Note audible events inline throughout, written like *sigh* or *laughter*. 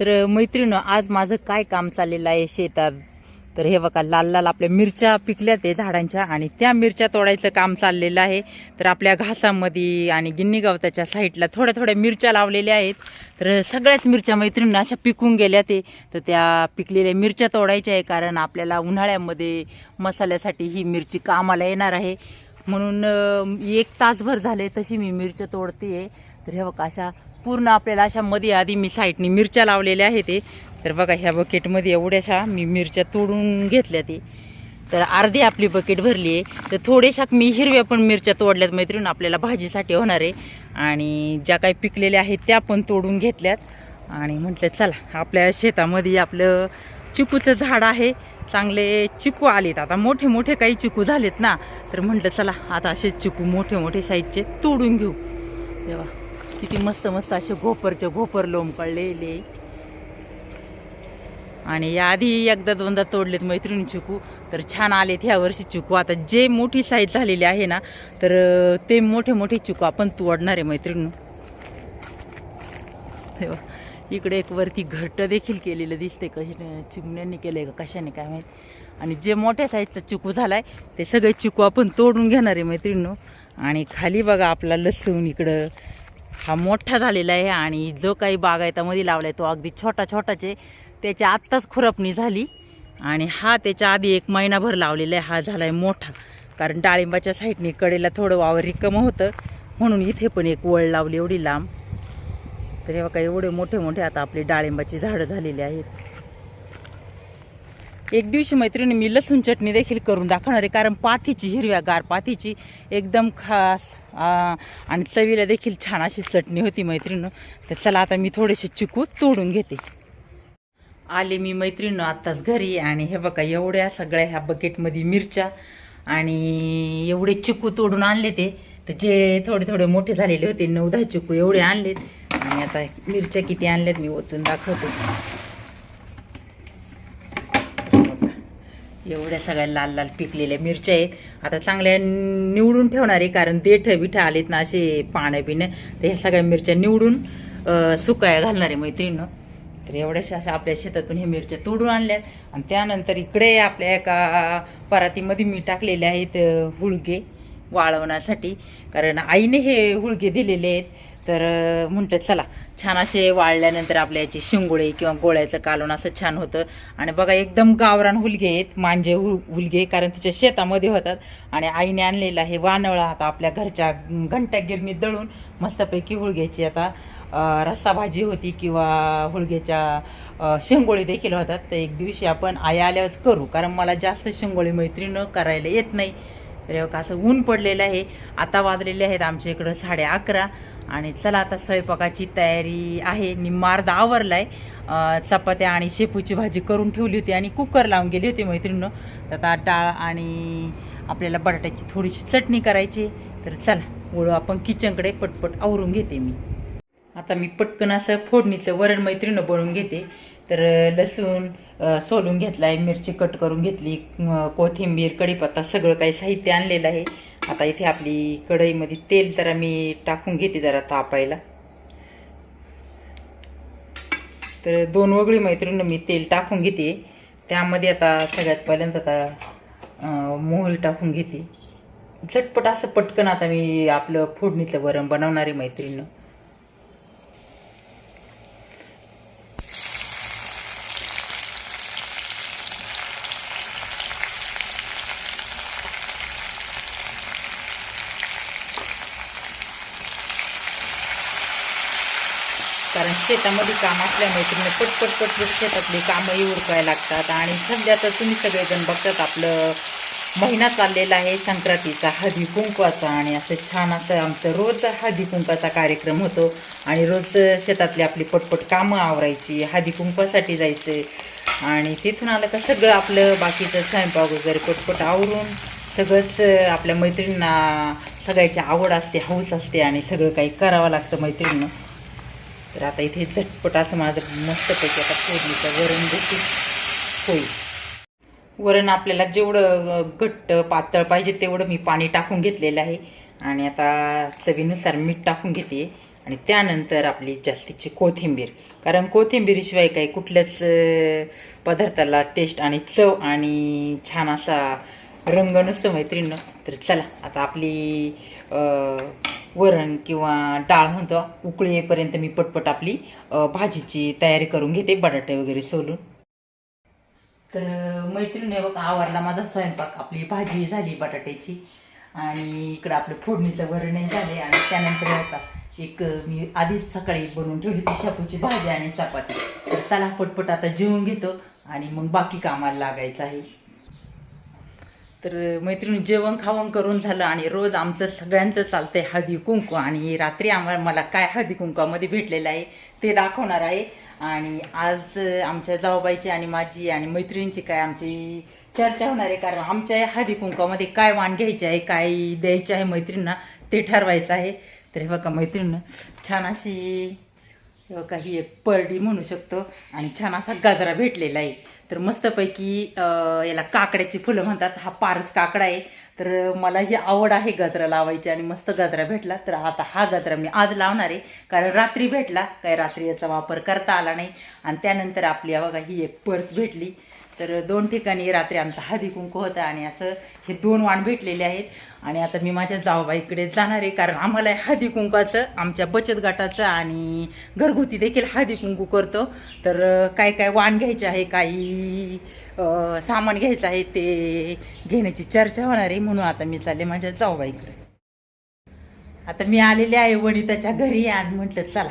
तर मैत्रिणं आज माझं काय काम चाललेलं आहे शेतात? तर हे बघा लाल लाल आपल्या मिरच्या पिकल्या ते झाडांच्या आणि त्या मिरच्या तोडायचं काम चाललेलं आहे. तर आपल्या घासामध्ये आणि गिन्नी गवताच्या साईडला थोड्या थोड्या मिरच्या लावलेल्या आहेत. तर सगळ्याच मिरच्या मैत्रिणी अशा पिकून गेल्या ते. तर त्या पिकलेल्या मिरच्या तोडायच्या आहे कारण आपल्याला उन्हाळ्यामध्ये मसाल्यासाठी ही मिरची कामाला येणार आहे. म्हणून एक तासभर झाले तशी मी मिरच्या तोडते आहे तर हे बघा अशा पूर्ण आपल्याला अशा मध्ये आधी मी साईडनी मिरच्या लावलेल्या आहेत ते. तर बघा ह्या बकेटमध्ये एवढ्याशा मी मिरच्या तोडून घेतल्या ते. तर अर्धी आपली बकेट भरली आहे. तर थोड्याशा मी हिरव्या पण मिरच्या तोडल्यात मैत्रीण आपल्याला भाजीसाठी होणार आहे. आणि ज्या काही पिकलेल्या आहेत त्या पण तोडून घेतल्यात. आणि म्हटलं चला आपल्या शेतामध्ये आपलं चिकूचं झाड आहे. चांगले चिकू आलेत. आता मोठे मोठे काही चिकू झालेत ना. तर म्हटलं चला आता असे चिकू मोठे मोठे साईजचे तोडून घेऊ. तेव्हा किती मस्त मस्त असे घोपरचे घोपर लोंबकळलेले आणि याआधी एकदा दोनदा तोडलेत मैत्रिणी चिकू. तर छान आलेत ह्या वर्षी चिकू. आता जे मोठी साईज झालेली आहे ना तर ते मोठे मोठे चिकू आपण तोडणार आहे मैत्रिणी. इकडे एक वरती घट्ट देखील केलेलं दिसते कशी चिमण्यांनी आहे का कशाने काय माहीत. आणि जे मोठ्या साईजचा चिकू आहे ते सगळे चिकू आपण तोडून घेणार आहे मैत्रिणीनो आणि खाली बघा आपला लसूण इकडं. हा मोठा झालेला आहे आणि जो काही बागायतामध्ये लावलाय तो अगदी छोटा छोटाच. आहे आत्ताच खुरपणी झाली आणि हा त्याच्या आधी एक महिनाभर लावलेला आहे. हा झालाय मोठा. कारण डाळिंबाच्या साईडने कडेला थोडं वावर रिकामं होतं. म्हणून इथे पण एक वळ लावली एवढी लांब. तर हे बघा एवढे मोठे मोठे आता आपली डाळिंबाची झाडं झालेली आहेत. एक दिवशी मैत्रिणी मी लसूण चटणी देखील करून दाखवणार आहे. कारण पाथीची हिरव्या गार पाथीची एकदम खास आणि चवीला देखील छान अशी चटणी होती मैत्रिणी. तर चला आता मी थोडेसे चिकू तोडून घेते. आले मी मैत्रिणी आत्ताच घरी आणि हे बघा एवढ्या सगळ्या ह्या बकेटमध्ये मिरच्या आणि एवढे चिकू तोडून आणले ते. तर जे थोडे थोडे मोठे झालेले होते नऊ दहा चिकू एवढे आणलेत. आणि आता मिरच्या किती आणल्यात मी ओतून दाखवते. एवढ्या सगळ्या लाल लाल पिकलेल्या मिरच्या आहेत. आता चांगल्या निवडून ठेवणार आहे कारण देठ बिठ आलेत ना असे पानं बिणं तर ह्या सगळ्या मिरच्या निवडून सुकाया घालणार आहे मैत्रिणीनं. तर एवढ्याशा अशा आपल्या शेतातून हे मिरच्या तोडून आणल्यात. आणि त्यानंतर इकडे आपल्या एका परातीमध्ये मी टाकलेले आहेत हुळगे वाळवण्यासाठी कारण आईने हे हुळगे दिलेले आहेत. तर अं, म्हटलं चला छान असे वाळल्यानंतर आपल्या याची शिंगोळे किंवा गोळ्याचं कालवण असं छान होतं. आणि बघा एकदम गावरान हुलगे आहेत मांजे हु हुलगे कारण तिच्या शेतामध्ये होतात. आणि आईने आणलेलं आहे वानवळा आता आपल्या घरच्या घंट्या गिरणीत दळून मस्तपैकी हुळग्याची आता रस्सा भाजी होती किंवा हुळग्याच्या शेंगोळी देखील होतात. तर एक दिवशी आपण आई आल्यावरच करू कारण मला जास्त शेंगोळी मैत्रीनं करायला येत नाही. तर असं ऊन पडलेलं आहे. आता वाजलेले आहेत आमच्या इकडं साडे अकरा. आणि चला आता स्वयंपाकाची तयारी आहे. निम्मार्ध आवरलाय आहे चपात्या आणि शेपूची भाजी करून ठेवली होती आणि कुकर लावून गेली होती मैत्रिणीनं. तर आता डाळ आणि आपल्याला बटाट्याची थोडीशी चटणी करायची तर चला वळू आपण किचनकडे पटपट आवरून घेते मी. आता मी पटकन असं फोडणीचं वरण मैत्रीनं बनवून घेते. तर लसूण सोलून सोलून घेतलाय मिरची कट करून घेतली कोथिंबीर कढीपत्ता सगळं काही साहित्य आणलेलं आहे. आता इथे आपली कढईमध्ये तेल जरा मी टाकून घेते जरा तापायला. तर दोन वगळी मैत्रिणीनं मी तेल टाकून घेते. त्यामध्ये आता सगळ्यात पहिल्यांदा आता मोहरी टाकून घेते. झटपट असं पटकन आता मी आपलं फोडणीचं वरण बनवणारे आहे मैत्रिणीनं कारण शेतामध्ये काम असल्या तुम्ही पटपट पटपट शेतातली कामंही उरकायला लागतात. आणि सध्या तर तुम्ही सगळेजण बघतात आपलं महिना चाललेला आहे संक्रांतीचा हळदी कुंकवाचा. आणि असं छान असं आमचं रोज हळदी कुंकवाचा कार्यक्रम होतो. आणि रोज शेतातली आपली पटपट कामं आवरायची हळदी कुंकवासाठी जायचं. आणि तिथून आलं का सगळं आपलं बाकीचं स्वयंपाक वगैरे पटपट आवरून सगळंच आपल्या मैत्रिणींना सगळ्याची आवड असते हौस असते आणि सगळं काही करावं लागतं मैत्रिणीनं. तर आता इथे झटपट असं माझं मस्तपैकी आता फोडणीचं वरण देखील होईल. वरण आपल्याला जेवढं घट्ट पातळ पाहिजे तेवढं मी पाणी टाकून घेतलेलं आहे. आणि आता चवीनुसार मीठ टाकून घेते. आणि त्यानंतर आपली जास्तीची कोथिंबीर. कारण कोथिंबीरीशिवाय काही कुठल्याच पदार्थाला टेस्ट आणि चव आणि छान असा रंग नसतं मैत्रिणीनं तर चला आता आपली वरण किंवा डाळ म्हणतो उकळी येईपर्यंत मी पटपट आपली भाजीची तयारी करून घेते बटाटे वगैरे सोलून. तर मैत्रिणी बघ आवरला माझा स्वयंपाक. आपली भाजी झाली बटाट्याची. आणि इकडं आपलं फोडणीचं वरणही झाले आणि त्यानंतर आता एक मी आधीच सकाळी बनवून ठेवली ती शापूची भाजी आणि चपाती. तर चला पटपट आता जेवून घेतो. आणि मग बाकी कामाला लागायचं आहे. तर मैत्रिणी जेवण खावण करून झालं आणि रोज आमचं सगळ्यांचं चालतंय हळदी कुंकू आणि रात्री आम्हाला मला काय हळदी कुंकवामध्ये भेटलेलं आहे ते दाखवणार आहे. आणि आज आमच्या जाऊबाईची आणि माझी आणि मैत्रिणींची काय आमची चर्चा होणार आहे कारण आमच्या या हळदी कुंकवामध्ये काय वाण घ्यायचे आहे काय द्यायचे आहे मैत्रिणींना ते ठरवायचं आहे. तर हे बघा मैत्रिणीनं छान अशी किंवा काही एक परडी म्हणू शकतो. आणि छान असा गाजरा भेटलेला आहे. तर मस्तपैकी याला काकड्याची फुलं म्हणतात. हा पारस काकडा आहे. तर मला ही आवड आहे गजरा लावायची आणि मस्त गजरा भेटला. तर आता हा गजरा मी आज लावणार आहे. कारण रात्री भेटला. काय रात्री याचा वापर करता आला नाही. आणि त्यानंतर आपली बघा ही एक पर्स भेटली. तर दोन ठिकाणी रात्री आमचा हळदी कुंकू होता आणि असं हे दोन वाण भेटलेले आहेत. आणि आता मी माझ्या जाऊबाईकडे जाणार आहे कारण आम्हाला हळदी कुंकाचं आमच्या बचत गटाचं आणि घरगुती देखील हळदी कुंकू करतो. तर काय काय वाण घ्यायचे आहे काही सामान घ्यायचं आहे ते घेण्याची चर्चा होणार आहे म्हणून आता मी चालले माझ्या जाऊबाईकडे आता मी आलेले आहे वनिताच्या घरी आणि म्हटलं चला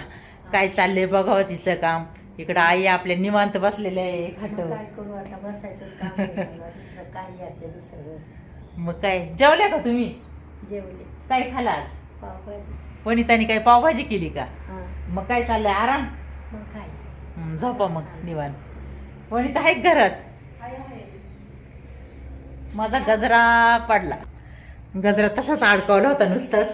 काय चाललंय बघावं तिचं काम. इकडं आई आपल्या निवांत बसलेले आहे खाट. काय करू आता? बसायचंच काम आहे मला. दुसरं काय याचं दुसरं मग काय? जेवल्या का तुम्ही? जेवले. काय खाला आज? पावभाजी. वनिताने काय पावभाजी केली का? हा. मग काय चाललंय? आराम? मग काय? हं, झोपा मग निवांत. वनिता आहे का घरात? माझा गजरा पडला. गजरा तसाच अडकवला होता नुसताच.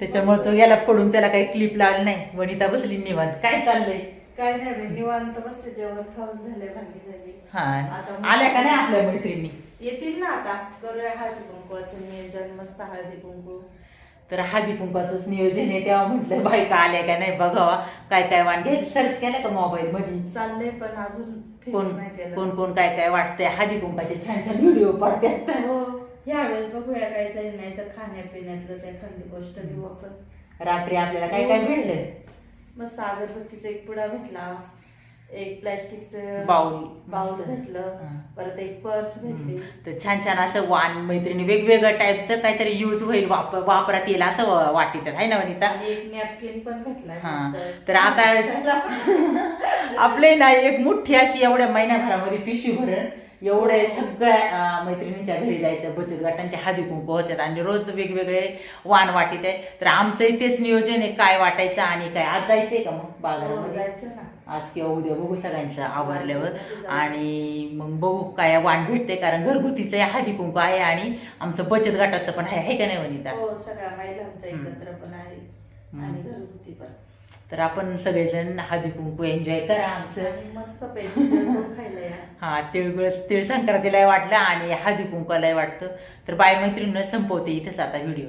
त्याच्यामुळे तो गेला पडून त्याला काही क्लिप लागली नाही. वनिता बसली निवांत. काय चाललंय? काय नाही बाई, निवांत बसते जेवण खाऊन झाले भांडी झाली. हा. आता मग- आल्या का नाही आपल्या मैत्रिणी? येतील ना आता. करूया हळदी कुंकवाचं नियोजन मस्त हळदी कुंकू. तर हळदी कुंकाचंच नियोजन आहे तेव्हा म्हटलं बायका आल्या का नाही बघावा. काय काय घ्यायचं सर्च केलं का मोबाईल मध्ये चाललंय पण अजून कोण फिक्स नाही केलं. कोण कोण काय काय वाटतंय? हळदी कुंकाचे छान छान व्हिडिओ पडतात. हो ह्यावेळेस बघूया काहीतरी नाही तर खाण्यापिण्यातलंच एखादी गोष्ट घेऊ आपण. रात्री आपल्याला काय काय भेटलं मस्त अगरबत्तीचा एक पुडा भेटला. एक प्लॅस्टिकचं बाऊल. बाऊल मस्त. भेटलं. परत एक पर्स भेटली. तर छान छान असं वाण मैत्रिणी वेगवेगळ्या टाईपचं काहीतरी यूज होईल वाप वापरात येईल असं वाटत. आहे ना वनिता? एक नॅपकिन पण भेटला. हा. तर आता- *laughs* आपले ना एक मोठी अशी एवढ्या महिन्याभरामध्ये पिशवी भरण. एवढे सगळ्या मैत्रिणींच्या घरी जायचं बचत गटांचे हळदी कुंकू होतात आणि रोज वेगवेगळे वाण वाटीत आहे तर आमचंही तेच नियोजन आहे काय वाटायचं आणि काय आज जायचंय का मग हो, बाजारामध्ये जायचं ना. आज किंवा उद्या बघू सगळ्यांचं आवरल्यावर. आणि मग बघू काय वाण भेटते कारण घरगुतीचं आहे, हळदी कुंकू आहे आणि आमचं बचत गटाचं पण आहे है का नाही वनिता? हो सगळ्या महिलांचा. एकत्र पण आहे. आणि घरगुती पण. तर आपण सगळेजण हळदी कुंकू एन्जॉय करा आमचं. आणि मस्त पैकी जेवण खायला या. हा तिळगुळ तिळ संक्रांतीलाही वाटलं आणि हळदी कुंकवालाही वाटतं. तर बाय मैत्रिणीनं संपवते इथंच आता व्हिडिओ.